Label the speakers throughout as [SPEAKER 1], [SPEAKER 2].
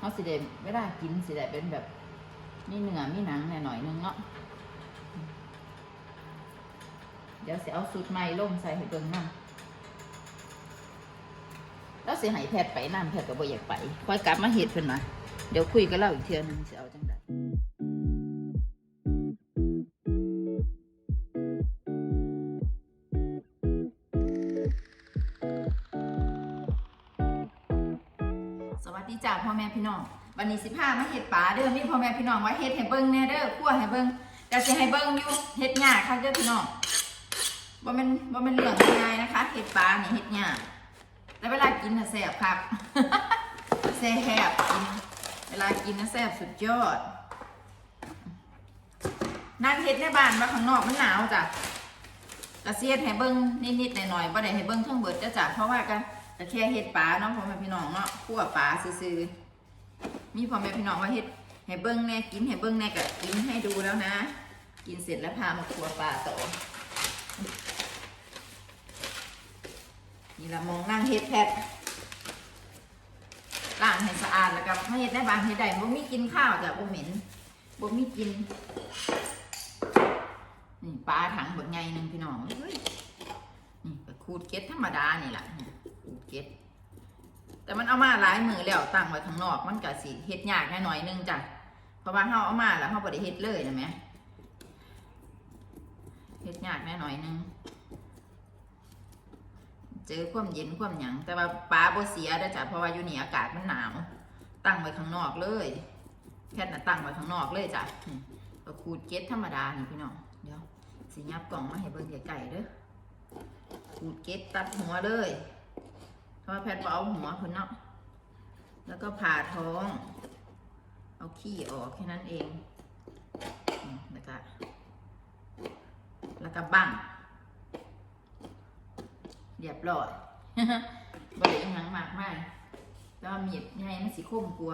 [SPEAKER 1] เขาสิได้เวลากินสิได้เป็นแบบมีเนื้อมีหนังหน่หน่อยนึงเนาะเดี๋ยวเสียเอาสูตรใหม่ลงใส่ให้เบิ่งนำแล้วเสียหายแพทย์ไปน้ำแพทย์ก็บ่อยากไปคอยกลับมาเห็ดเพิ่นมาเดี๋ยวคุยกับเราอีกเทื่อนึงสิเอาจังได จ้าพ่อแม่พี่น้องวันนี้สิพามาเฮ็ดปลาเด้อมีพ่อแม่พี่น้องว่าเฮ็ดให้เบิ่งแน่เด้อคั่วให้เบิ่งก็สิให้เบิ่งอยู่เฮ็ดยากค่ะเด้อพี่น้องบ่แม่นบ่แม่นเรื่องง่ายนะคะเฮ็ดปลานี่เฮ็ดยากแต่เวลากินน่ะแซ่บคักแซ่บกินเวลากินน่ะแซ่บสุดยอดนั่งเฮ็ดในบ้านว่าข้างนอกมันหนาวจ้ะก็สิเฮ็ดให้เบิ่งนิดๆหน่อยๆบ่ได้ให้เบิ่งทั้งเบิดจ้ะจ้ะเพราะว่าก็ก็ แค่เฮ็ดปลาเนาะพ่อแม่พี่น้องเนาะคั่วปลาซื่อๆมีพ่อแม่พี่น้องว่าเฮ็ดให้เบิ้งแน่กินให้เบิ้งแน่ก็กินให้ดูแล้วนะ กินเสร็จแล้วพามาครัวปลาต่อนี่ละมองนั่งเฮ็ดแพทล้างให้สะอาดแล้วก็มาเฮ็ดได้บางเฮ็ดได้บ่มีกินข้าวจ้ะบ่เหม็นบ่มีกินนี่ปลาถังบักใหญ่หนึงพี่น้องเอ้ยนี่ก็ขูดเก็ดธรรมดานี่ล่ะ เก็ดแต่มันเอามาหลายมือแล้วตั้งไว้ข้างนอก มันก็สิเฮ็ดยากแน่หน่อยนึงจ้ะเพราะว่าเฮาเอามาแล้วเฮาบ่ได้เฮ็ดเลยนะแม่เฮ็ดยากแน่หน่อยนึงเจอความเย็นความหยังแต่ว่าปลาบ่เสียเด้จ้ะเพราะว่าอยู่นี่อากาศมันหนาว ตั้งไว้ข้างนอกเลยแค่น่ะตั้งไว้ข้างนอกเลยจ้ะก็ขูดเก็ดธรรมดานี่พี่น้องเดี๋ยวสิยับกล่องมาให้เบิ่งไกลๆเด้อขูดเก็ดตัดหัวเลย ราะว่าแพทย์บ่เอาหัวคนเนาะแล้วก็ผ่าท้อง เอาขี้ออกแค่นั้นเองแล้วก็แล้วก็บั้งเรียบร้อยบริยังมากมายแล้วมีดใหญ่มันสิคมกลัว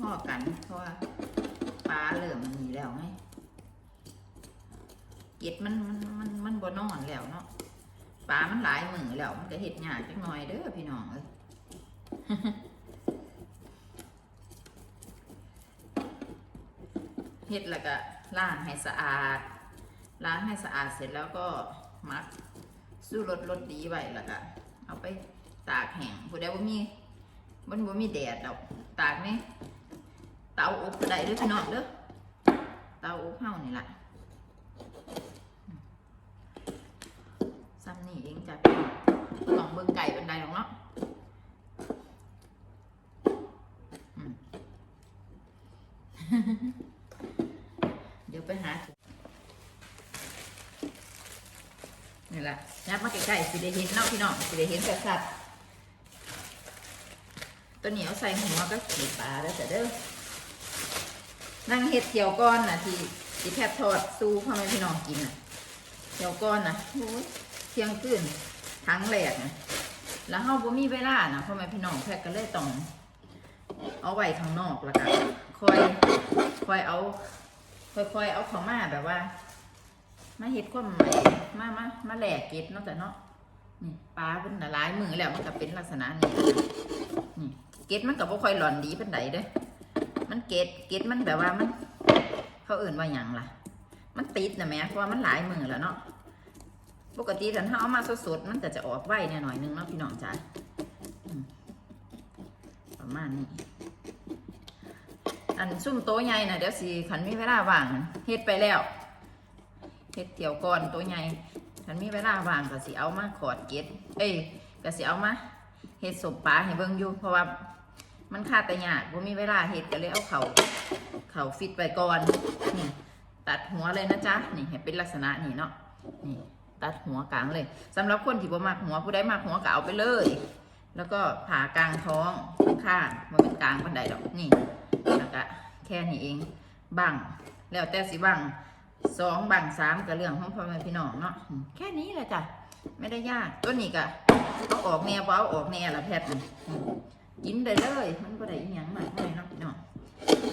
[SPEAKER 1] พ่อกันเพราะว่าปลาเริ่มมีแล้วไง เก็ดมันมันมันมันบ่นอนแล้วเนาะปลามันหลายมือแล้วมันก็เห็ดหยาจักหน่อยเด้อพี่น้องเอ้ยเฮ็ดแล้วก็ล้างให้สะอาดล้างให้สะอาดเสร็จแล้วก็มักสู้รสรสดีไว้แล้วก็เอาไปตากแห้งผู้ใดบ่มีมันบ่มีแดดดอกตากนี่เตาอบก็ได้เด้อพี่น้องเด้อเตาอบเฮานี่ล่ะ ซ้ำนี่เองจ้ะพี่น้อง เบิ่งไก่บันไดหรอกเนาะเดี๋ยวไปหานี่แหละยับมาใกล้ๆสิได้เห็นเนาะพี่น้องสิได้เห็นแบบสัดๆตัวเหนียวใส่หัวก็ขีดปลาแล้วจ้ะเด้อนั่งเห็ดเกี่ยวก้อนน่ะที่ที่แทบทอดสู้พ่อแม่พี่น้องกินน่ะเดี๋ยวก่อนนะโอ้ยเที่ยงคืน ทั้งแหลกนะแล้วเฮาบ่มีเวลานะพ่อแม่พี่น้องแพทย์ก็เลยต้องเอาไว้ข้างนอกแล้วกันคอยคอยเอาค่อยๆเอาเข้ามาแบบว่ามาเฮ็ดความใหม่มามามาแหลกเก็ดนาะแต่เนาะนี่ปลาเป็นหลายมือแล้วมันก็เป็นลักษณะนี้นี่เก็ดมันก็บ่ค่อยหล่อนดีเปานใดเด้อมันเก็ดเก็ดมันแบบว่ามัน เขาเอื่นว่าหยังล่ะ มันติดนะแม่เพราะว่ามันหลายมือแล้วเนาะ ปกติถ้าเราเอามาสดๆมันก็จะออกไวแน่หน่อยนึงเนาะพี่น้องจ๋าประมาณนี้อันซุ่มโต๊ะใหญ่นะเดี๋ยวสิขันมีเวลาว่างเฮ็ดไปแล้วเฮ็ดเกี่ยวก่อนโต๊ะใหญ่ขันมีเวลาว่างก็สิเอามาขอดเก็ดเอ้ยก็สิเอามาเฮ็ดสมปลาให้เบิ่งอยู่เพราะว่ามันขาดแต่ยากบ่มีเวลาเฮ็ดก็เลยเอาเขาเขาฟิตไปก่อนนี่ตัดหัวเลยนะจ๊ะนี่ให้เป็นลักษณะนี่เนาะนี่ ตัดหัวกลางเลยสำหรับคนที่บ่มักหัวผู้ใดมักหัวก็เอาไปเลย แล้วก็ผ่ากลางท้องข้างมันเป็นกลางบันไดดอกนี่แล้วก็แค่นี้เองบังแล้วแต่สิบังสองบังสามกับเรื่องของพ่อแม่พี่น้องเนาะแค่นี้แหละจ้ะไม่ได้ยากตัวนี้ก็เอาออกแนวเอาออกแนวละแพทย์นี่อืมกินได้เลยมันก็ได้ยังมากไม่เนาะพี่น้อง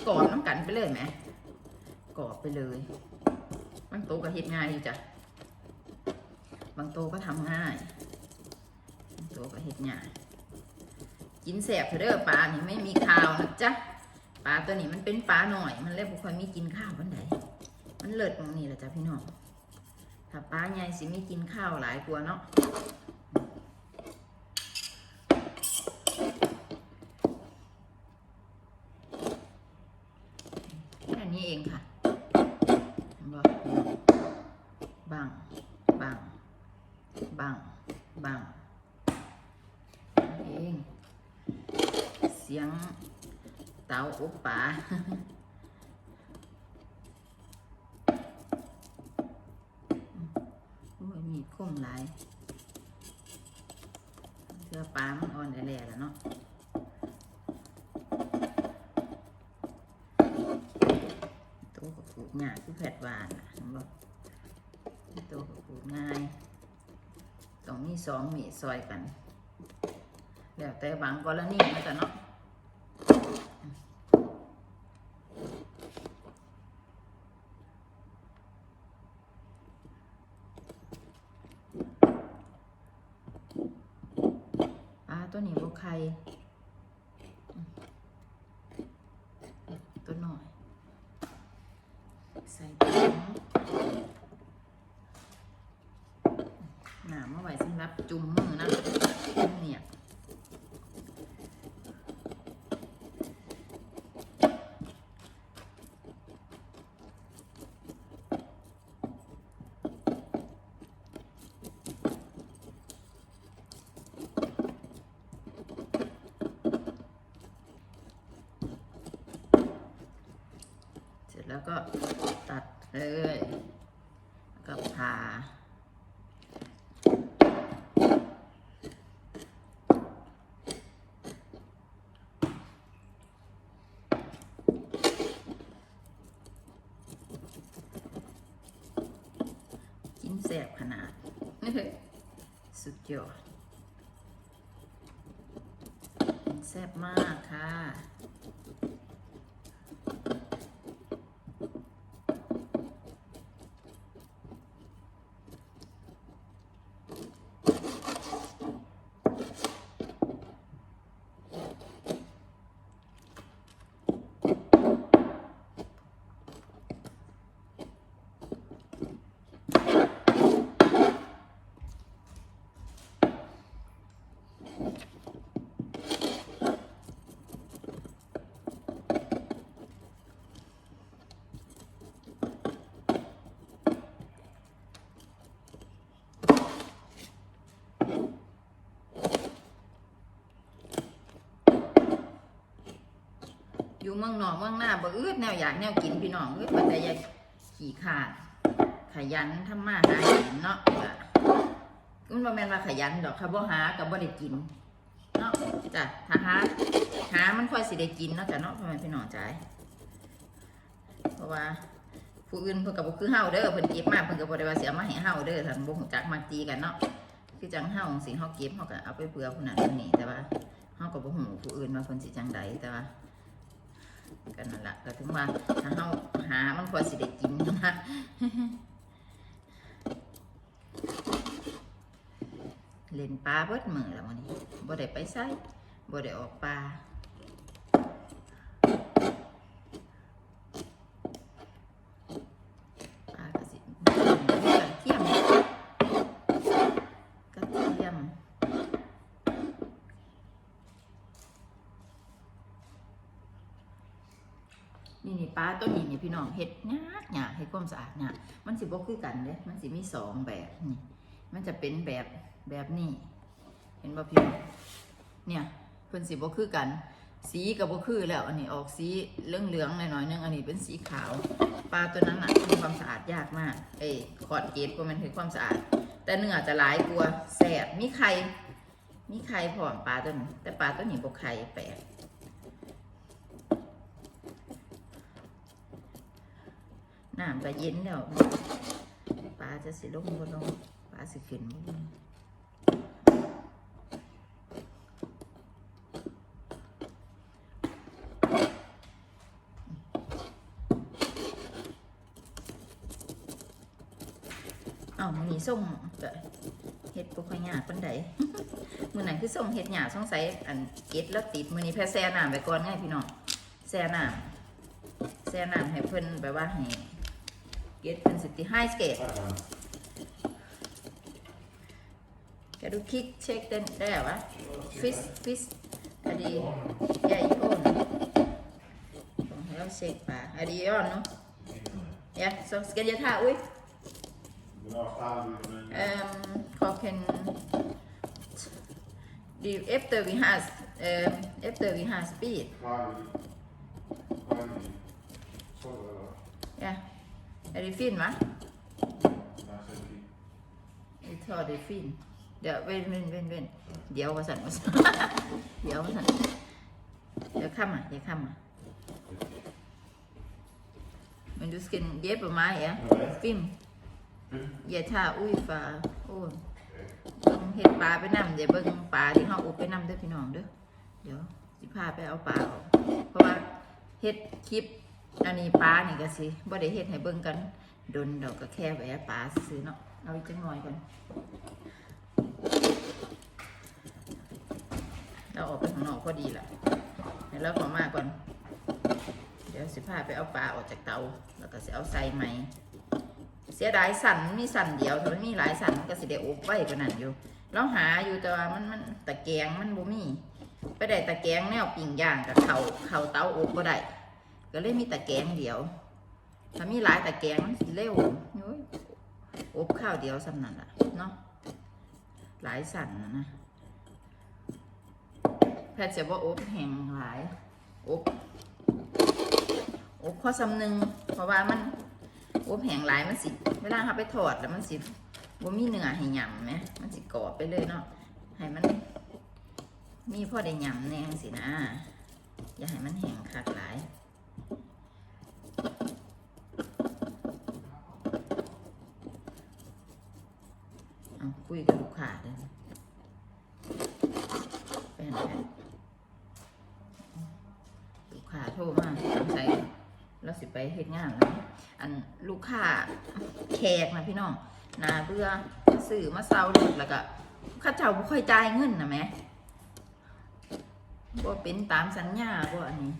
[SPEAKER 1] กรอบน้ำกันไปเลยไหมกรอบไปเลยบางโตวก็เฮ็ดง่ายอยู่จ้ะ บางโตวก็ทำง่ายตัวก็เห็ดหยากินแสบเถอะเด้อปลานี่ไม่มีข้าวนะจ๊ะปลาตัวนี้มันเป็นปลาหน่อย มันเลยบุคคลมีกินข้าววันใดมันเลิศตรงนี้แหละจ้ะพี่น้องถ้าปลาใหญ่สิมีกินข้าวหลายกว่าเนาะแค่นี้เองค่ะเห็นบ่บังบังบังบังเอง เสียงเตาอบป่า โอ้ยมีดคมหลาย คือปลามันอ่อนแหล่แล้วเนาะตัวกับปลูกง่ายคือแผดหวานนะบอกตัวกับปลูกง่ายต้องมีสองมีซอยกัน แล้วแต่บางกรณีนะจ๊ะเนาะปลาตัวนี้บกไข่อืม ตัวหน่อย ใส่ถุงหนามาไว้สำหรับจุ่มมือนะจุ่มเนี่ย เสร็จแล้วก็ตัดเลยแล้วก็ผ่า กินแสบขนาด สุดยอดกินแซ่บมากค่ะ อยู่เมืองนอกเมืองหน้าบ่อืดแนวอยากแนวกินพี่น้องอืดมันแต่อยากขี่ขาด ขยันทำมาหากินเนาะก็มันบ่แม่นว่าขยันดอกค่ะบ่หากับบ่ได้กินเนาะจ้ะถ้าหาหามันค่อยสิได้กินเนาะจ้ะเนาะพ่อแม่พี่น้องจ้ะเพราะว่าผู้อื่นเพิ่นก็บ่คือเฮาเด้อเพิ่นเก็บมาเพิ่นก็บ่ได้ว่าสิเอามาให้เฮาเด้อท่านบ่ฮู้จักมักตีกันเนาะคือจังเฮาจังสีเฮาเก็บเฮาก็เอาไปเผื่อผู้นั้นผู้นี้แต่ว่าเฮาก็บ่ฮู้ผู้อื่นว่าเพิ่นสิจังใดแต่ว่า กันนั่นแหละก็ถึงว่าถ้าเฮาหามันพอสิได้กินนะเล่นปลาเบิดมือแล้ววันนี้บ่ได้ไปไสบ่ได้ออกปลาปลากระสิกระเทียมกระเทียม นี่นี่ปลาตัวนี้นี่พี่น้องเห็ดยากยากเห็ดความสะอาดยากมันสิบ่คือกันเด้มันสิมีสองแบบนี่ มันจะเป็นแบบแบบนี้ เห็นบ่พี่น้องเนี่ยเพิ่นสิบ่คือกัน สีกับบ่คือแล้ว อันนี้ออกสีเหลืองๆหน่อยๆนึงอันนี้เป็นสีขาว ปลาตัวนั้นน่ะทำความสะอาดยากมาก เอ้ขอดเกล็ดก็มันคือความสะอาด แต่เนื้อจะหลายกว่าแสบมีไข่มีไข่พร้อมปลาตัวนี้แต่ปลาตัวนี้บ่ไข่แปลก น้ำก็เย็นแล้วปลาจะสิลงบ่ลงปลาสิขึ้นบ่ลงเอ้ามันมีส่งก็เฮ็ดบ่ค่อยาปานใดมือนั้นคือส่งเฮ็ดหยาสงสัยอันเก็ดแล้วติดมือนี้แพ้แซ่น้ำไปก่อนไงพี่น้องแซ่น้ำแซ่น้ำให้เพิ่นแบบว่าให้ เก็ดเพิ่นสิติไฮสเกต Kan du kick, check den där va? Fisk, fisk. Är det... Ja, i on. Jag check bara. Är det on nu? Ja, så ska jag ta ut. Um, kocken... Det är efter vi har... Um, efter vi har speed. Ja. Är det fin va? Vi tar det fin. เดี๋ยวเว้นเว้นเว้นเว้นเดี๋ยวมาสั่นมาสั่นเดี๋ยวมาสั่นเดี๋ยวข้ามอะเดี๋ยวข้ามอะมันดูสกินเย็บประมาณอะฟิล์มอย่าท่าอุ้ยฟ้าโอ้ยเบิ่งเห็ดปลาไปนำเดี๋ยวเบิ่งปลาที่เขาอุบไปนำเด้อพี่น้องเด้อ เดี๋ยวสิพาไปเอาปลาออกเพราะว่าเฮ็ดคลิป อันนี้ปลาเนี่ยก็สิบ่ได้เฮ็ดให้เบิ่งกันดนดอกก็แค่ไว้ปลาซื้อเนาะเอาอีกจังหน่อยกันเราออกไปข้างนอกก็ดีแหละเดี๋ยวเราขอมากก่อน เดี๋ยวสิพาไปเอาปลาออกจากเตา แล้วก็สิเอาใส่ไหม เสียดายสั่นมันมีสั่นเดียวถ้ามันมีหลายสั่นมันก็สิได้อบไว้กว่านั้นอยู่ เราหาอยู่แต่ว่ามันมันตะแกงมันบ่มี ไปได้ตะแกงแนวปิ่งย่างกับเขาเขาเตาอบก็ได้ ก็เลยมีตะแกรงเดียว ถ้ามีหลายตะแกรงมันสิเร็วโอ้ยอบข้าวเดียวสำนั่นล่ะเนาะหลายสั่นนะนะแพทย์จะว่าอบแห้งหลายอบอบข้อสำนึงเพราะว่ามันอบแห้งหลายมันสิเวลาเขาไปถอดแล้วมันสิว่ามีเนื้อให้ยำไหมมันสิกรอบไปเลยเนาะให้มัน มีพ่อได้ยำแน่สินะ อย่าให้มันแห้งคักหลาย เอา คุยกับลูกค้าเลยเป็นไงลูกค้าโทรมาสงสัยเราสิไปเฮ็ดงานแล้วอันลูกค้าแขกนะพี่น้องนาเบื่อสื่อมาเซารถแล้วก็เข้าเจ้าบ่ค่อยจ่ายเงินนะแหม่บ่เป็นตามสัญญาบ่อันนี้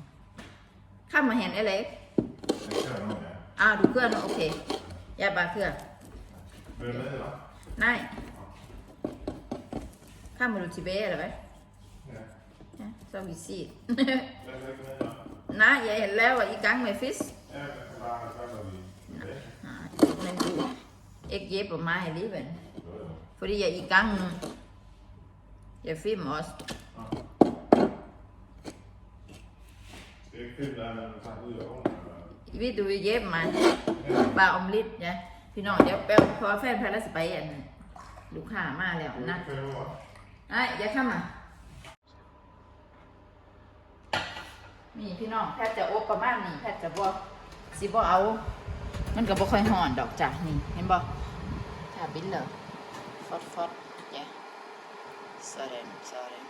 [SPEAKER 1] ข้ามมาเห็นไอ้เล็กอ้าวดูเครื่องโอเคยาบาเครื่อง Nej. Kommer du tilbage, eller hvad? Ja, så har vi set. Nej, jeg laver i gang med fisk. Nej, men du ikke hjælper mig alligevel. Fordi jeg er i gang nu. Jeg filmer også. Hvis du vil hjælpe mig, bare om lidt, ja. พี่น้องเดี๋ยวแป๊บเพราะว่าแฟนพาราสไปอันลูกค้ามาแล้วนะ ไอ้ยอย่าเข้ามานี่พี่น้องแพทย์จะอบประมาณนี้แพทย์จะบ่สิบ่เอา มันก็บ่ค่อยห่อนดอกจ้ะนี่ เห็นบ่ถ้าบินเลยฟอดฟอดจ้สอเรนสอเรน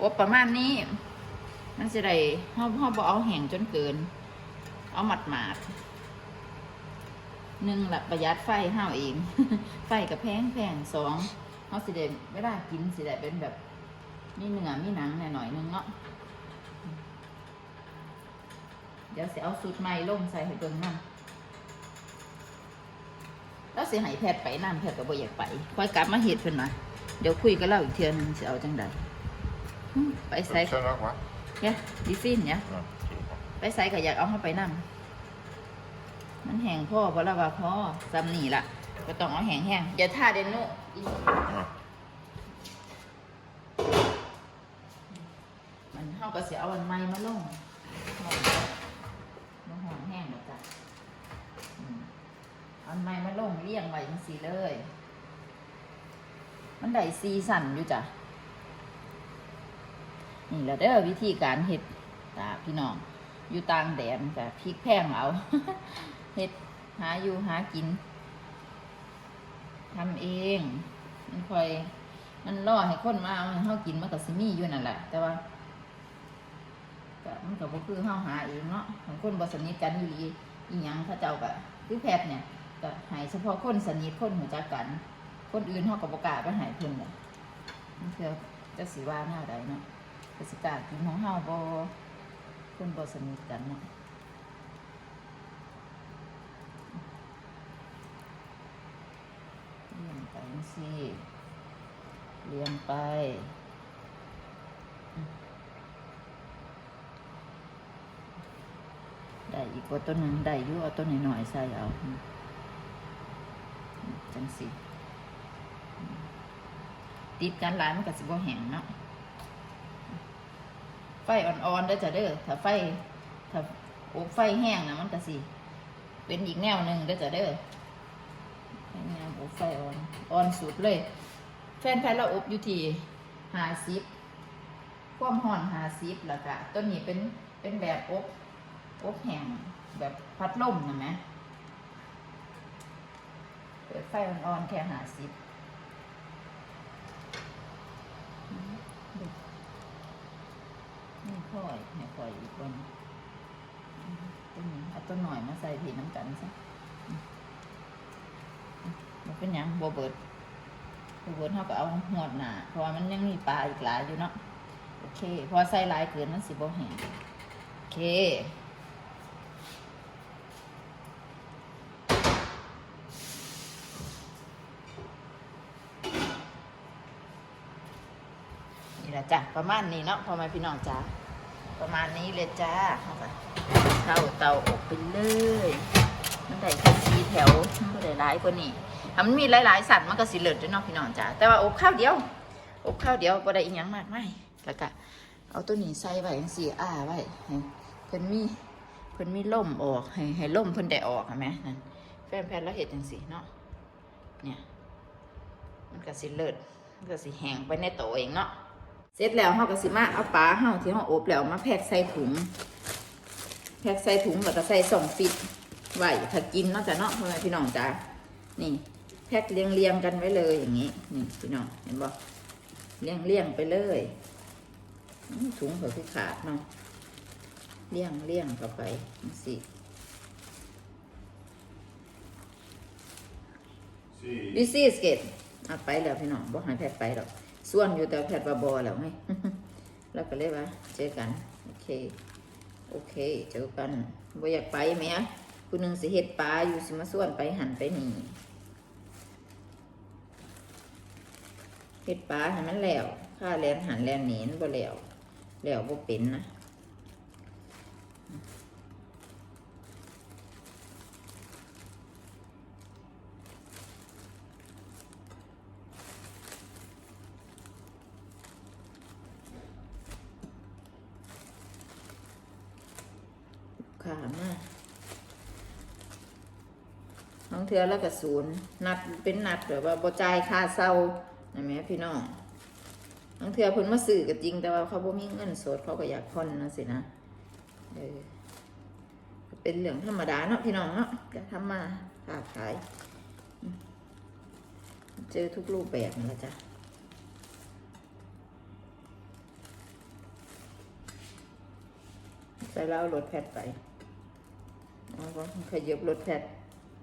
[SPEAKER 1] อบประมาณนี้ มันสิได้เฮาเฮาบ่เอาแห้งจนเกิน เอาหมาดหมาดหนึ่งละประหยัดไฟห้าวเอง ไฟกับแพงแพงสอง เขาสิเดเวลากินสิเดเป็นแบบมีเนื้อมีหนังหน่อยๆนึงเนาะเดี๋ยวสิเอาสูตรใหม่ลงใส่ให้เบิ่งน้ำแล้วสิให้แพทย์ไปน้ำแพทย์ก็บ่อยากไปค่อยกลับมาเฮ็ดเพิ่นมาเดี๋ยวคุยกับเราอีกเทื่อนึงสิเอาจังใดหึไปใส่
[SPEAKER 2] Sen va?
[SPEAKER 1] เนี่ยดิฟินเนี่ย
[SPEAKER 2] Ja.
[SPEAKER 1] ไปใส่ก็อยากเอาเข้าไปนั่งมันแห้งพ่อเพราะเราว่าพ่อซ้ำนี่ล่ะก็ต้องเอาแห้งแห้งอย่าท่าเดนโน อี
[SPEAKER 2] Ja.
[SPEAKER 1] มันเข้าก็เสียเอาอันไม้มาลงมันหอมแห้งหมดจ้ะอืมเอาอันไม้มาลงเลี้ยงไว้จังสีเลย มันได้ซีสันอยู่จ้ะนี่แหละเด้อวิธีการเห็ดตาพี่น้องอยู่ต่างแดนแต่พริกแพงเอาเห็ดหาอยู่หากิน ทำเอง มันคอย มันล่อให้คนมาเอาให้เฮากินมันก็สิมีอยู่นั่นแหละ แต่ว่าก็มันก็บ่คือเฮาหาเองเนาะบางคนบ่สนิทกันอยู่ดีอีหยังเขาเจ้าก็คือแพทย์เนี่ยก็ให้เฉพาะคนสนิทคนรู้จักกัน คนอื่นเขากับบกล้าไปหายเพิ่นเลยมันคือจะสิว่าหน้าใดเนาะจะสิกล้ากินของเฮาบ่คนบ่สนิทกันเนาะเลี้ยง ไปจังซี่เลี้ยงไป ได้อีกว่าต้นหนึ่งได้ยู่เอาต้นหน่อยๆใส่เอาจังสิติดกันหลายมันก็สิบ่แห้งเนาะไฟอ่อนๆเด้จ้ะเด้อถ้าไฟถ้าอบไฟแห้งนะมันก็สิเป็นอีกแนวหนึ่งเด้จ้ะเด้อ ไฟอ่อน อ่อนสุดเลย แฟนแฟเราอบอยู่ที่ห้าสิบความห่อนห้าสิบแล้วก็ต้นนี้เป็นเป็นแบบอบอบแห้งแบบพัดลมนะไหมเปิดไฟอ่อนๆแค่หาสิบนี่ค่อยเนี่ค่อยอีกคนต้นนี้เอาต้นหน่อยมาใส่ผีน้ำกันซะ เป็นหยังโบเบิดโบเบิดเขาก็เอาหวดหนาเพราะว่ามันยังมีปลาอีกหลายอยู่เนาะโอเค พอใส่หลายเกินมันสิบ่แห้งโอเคนี่ละจ้ะประมาณนี้เนาะพ่อแม่พี่น้องจ้าประมาณนี้เลยจ้าเอาเข้าเตาอบไปเลยมันได้แค่สีแถวมันได้หลายกว่านี้ ถ้ามันมีหลายๆสัตว์มันก็สิเลิศด้วยเนาะพี่น้องจ้าแต่ว่าอบข้าวเดียว อบข้าวเดียวก็ได้อีกอย่างมากไม่แล้วก็เอาตัวนี้ใส่ไว้จังซี่อ้าไว้เพิ่นมีเพิ่นมีล่มออกให้ให้ล่มเพิ่นได้ออกเห็นไหมนั่นแฟนแพนแล้วเห็ดจังซี่เนาะเนี่ยมันก็สิเลิศมันก็สิแห้งไปในโตเองเนาะเสร็จแล้วเฮาก็สิมาเอาปลาเฮาที่เฮาอบแล้วมาแพ็คใส่ถุงแพ็คใส่ถุงแล้วก็ใส่ส่องฟิตไว้ถ้ากินนาะจ้ะเนาะพ่อแม่พี่น้องจ้านี่ แพ็คเรียงเรียงๆกันไว้เลยอย่างนี้นี่พี่น้องเห็นบ่เรียงเรียงๆไปเลยอื้อถุงเขาคือขาดเนาะเรียงเรียงเข้าไปจังสิ
[SPEAKER 2] Sì.
[SPEAKER 1] ดิซี่สเกตเอาไปแล้วพี่น้องบอกให้แพทย์ไปหรอกส่วนอยู่แต่แพทย์ว่าบอแล้วไงแล้วก็เลยว่าเจอกันโอเคโอเคเจอกันบ่อยากไปไหมอะผู้หนึ่งสิเฮ็ดปลาอยู่สิมาส่วนไปหันไปนี่ เฮ็ดปลาให้มันแล้วข้าแลนหันแลนหนีนบ่แล้วแล้วบ่เป็นนะขามาน้องเทือแล้วก็ศูนย์นัดเป็นนัดแบบว่าบ่จ่ายค่าเศร้า นะแม่พี่น้องน้องเทือเพิ่นมาซื้อก็จริงแต่ว่าเขาบ่มีเงินสดเขาก็อยากผ่อนนะสินะเออเป็นเรื่องธรรมดาเนาะพี่น้องเนาะก็ทำมาค้าขาย เจอทุกรูปแบบนั่นแหละจ้ะใส่แล้วรถแพทไปเอาก็ขยับรถแพท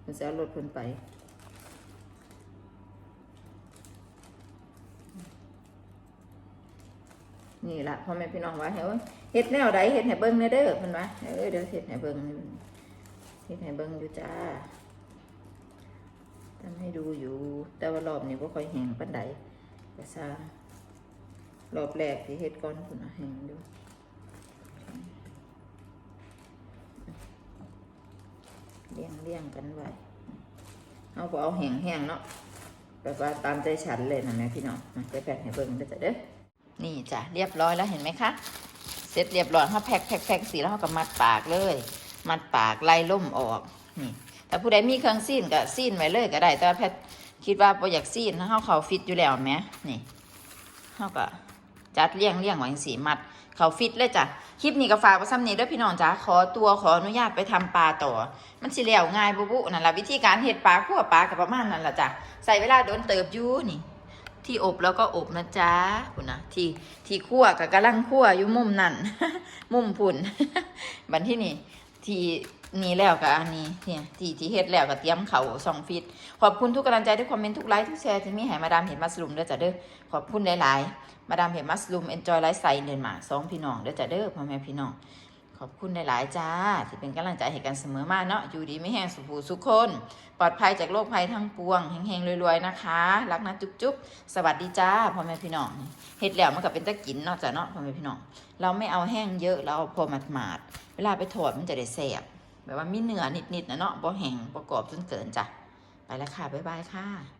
[SPEAKER 1] มันจะรถเพิ่นไป นี่ละพ่อแม่พี่น้องว่าเฮ้ยเฮ็ดแนวใดเฮ็ดให้เบิ่งแน่เด้อเพิ่นว่าเออเดี๋ยวเฮ็ดให้เบิ่งเฮ็ดให้เบิ่งอยู่จ้าทำให้ดูอยู่ แต่ว่ารอบนี้บ่ค่อยแห้งปานใดก็ซ่ารอบแรกที่เฮ็ดก่อนพุ่นแห้งอยู่เลี้ยงเลี้ยงกันไว้เอาก็เอาแห้งแห้งเนาะแบบว่าตามใจฉันเลยนะแม่พี่น้องมาจะแพ็คให้เบิ่งได้จ้ะเด้อ นี่จ้ะเรียบร้อยแล้วเห็นไหมคะ เสร็จเรียบร้อยเขาแพ็คแพ็คแพ็คสีแล้วเขาก็มัดปากเลย มัดปากไล่ล่มออกนี่แต่ผู้ใดมีเครื่องซีนก็ซีนไว้เลยก็ได้ แต่ว่าแพทคิดว่าพออยากซีนเขาเขาฟิตอยู่แล้วไหมนี่เขาก็จัดเลี้ยงเลี้ยงไว้จังสีมัด เขาฟิตเลยจ้ะคลิปนี้ก็ฝากไว้ซ้ำนี้ด้วยพี่น้องจ้าขอตัวขออนุญาตไปทำปลาต่อ มันสิแล้วง่ายบุบุนั่นแหละวิธีการเห็ดปลาคั่วปลากับประมาณนั้นแหละจ้ะใส่เวลาโดนเติบยู่นี่ ที่อบแล้วก็อบนะจ๊ะคุณนะที่ที่คั่วกับกำลังคั่วอยู่มุมนั่นมุมพุ่นบันที่นี่ที่นี่แล้วกับอันนี้เนี่ยที่ที่เฮ็ดแล้วก็เตรียมเขาสองฟิตขอบคุณทุกกำลังใจทุกคอมเมนต์ทุกไลค์ทุกแชร์ที่มีให้มาดามเห็นมัสลุมเด้อจ้ะเด้อขอบคุณหลายๆมาดามเห็นมัสลุมเอนจอยไลฟ์สไตล์เดินมาสองพี่น้องเด้อจ้ะเด้อพ่อแม่พี่น้อง อบคุณหลาย ๆ จ้า ที่เป็นกำลังใจให้กันเสมอมาเนาะอยู่ดีไม่แห้งสุขภูสุขคน ปลอดภัยจากโรคภัยทั้งปวงเฮงๆรวย ๆ นะคะ รักนะจุ๊บๆ สวัสดีจ้าพ่อแม่พี่น้องเฮ็ดแล้วมันก็เป็นตะกินเนาะจ้ะเนาะพ่อแม่พี่น้องเราไม่เอาแห้งเยอะเราเอาพอหมาดๆเวลาไปถอดมันจะได้แสบแบบว่ามีเนื้อนิด ๆ นะเนาะบ่แห้งประกอบจนเกินจ้ะไปแล้วค่ะบ๊ายบายค่ะ